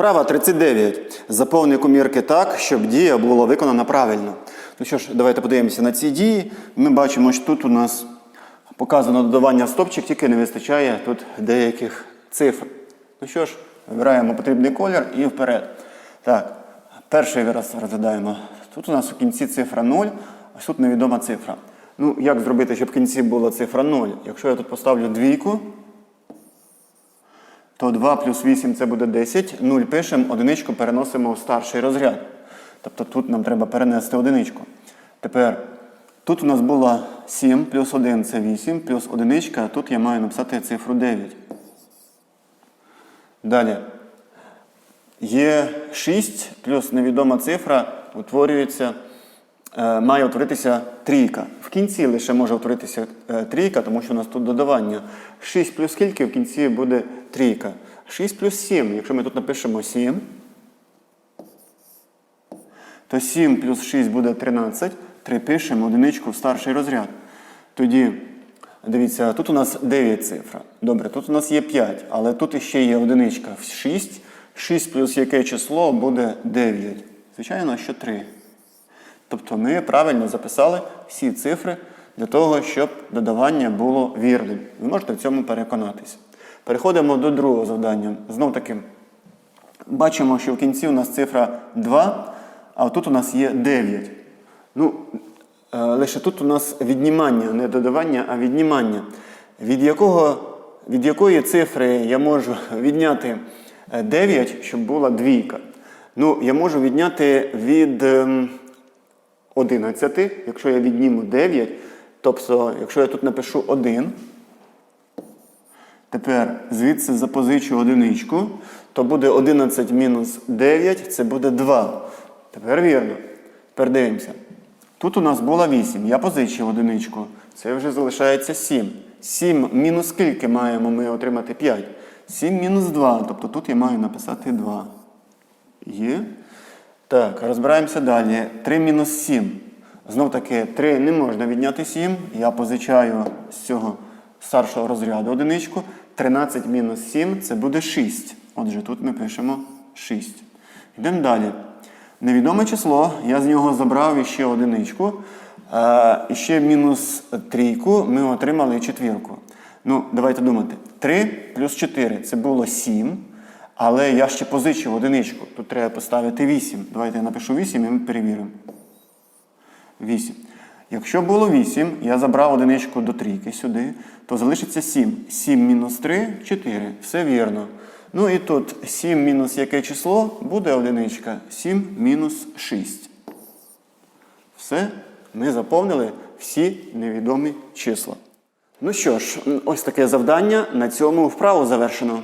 Вправа 39. Заповни комірки так, щоб дія була виконана правильно. Ну що ж, давайте подивимося на ці дії. Ми бачимо, що тут у нас показано додавання стопчик, тільки не вистачає тут деяких цифр. Ну що ж, вибираємо потрібний колір і вперед. Так, перший вираз розглядаємо. Тут у нас у кінці цифра 0, а тут невідома цифра. Ну, як зробити, щоб в кінці була цифра 0? Якщо я тут поставлю двійку, то 2 плюс 8 це буде 10. 0 пишемо, одиничку переносимо в старший розряд. Тобто тут нам треба перенести одиничку. Тепер тут у нас було 7 плюс 1 це 8, плюс одиничка, а тут я маю написати цифру 9. Далі. Є 6 плюс невідома цифра, утворюється, е, має утворитися трійка. В кінці лише може утворитися е, трійка, тому що у нас тут додавання. 6 плюс скільки в кінці буде трійка. 6 плюс 7. Якщо ми тут напишемо 7, то 7 плюс 6 буде 13. 3 пишемо одиничку в старший розряд. Тоді, дивіться, тут у нас 9 цифра. Добре, тут у нас є 5, але тут іще є одиничка. 6. 6 плюс яке число буде 9. Звичайно, що 3. Тобто ми правильно записали всі цифри для того, щоб додавання було вірним. Ви можете в цьому переконатися. Переходимо до другого завдання. Знов таки, бачимо, що в кінці у нас цифра 2, а тут у нас є 9. Ну, е, лише тут у нас віднімання, не додавання, а віднімання. Від, якого, від якої цифри я можу відняти е, 9, щоб була двійка? Ну, я можу відняти від ем, 11, якщо я відніму 9, тобто, якщо я тут напишу 1, тепер звідси запозичу одиничку, то буде 11 мінус 9, це буде 2. Тепер вірно. Тепер дивимося. Тут у нас було 8, я позичив одиничку. Це вже залишається 7. 7 мінус скільки маємо ми отримати 5? 7 мінус 2, тобто тут я маю написати 2. Є. Так, розбираємося далі. 3 мінус 7. Знов таки, 3 не можна відняти 7. Я позичаю з цього старшого розряду одиничку. 13 мінус 7 це буде 6. Отже, тут ми пишемо 6. Йдемо далі. Невідоме число, я з нього забрав іще одиничку. А, і ще мінус трійку ми отримали четвірку. Ну, давайте думати. 3 плюс 4 це було 7. Але я ще позичив одиничку. Тут треба поставити 8. Давайте я напишу 8 і ми перевіримо. 8. Якщо було 8, я забрав одиничку до трійки сюди, то залишиться 7. 7 мінус 3 4. Все вірно. Ну і тут 7 мінус яке число буде одиничка. 7 мінус 6. Все, ми заповнили всі невідомі числа. Ну що ж, ось таке завдання. На цьому вправу завершено.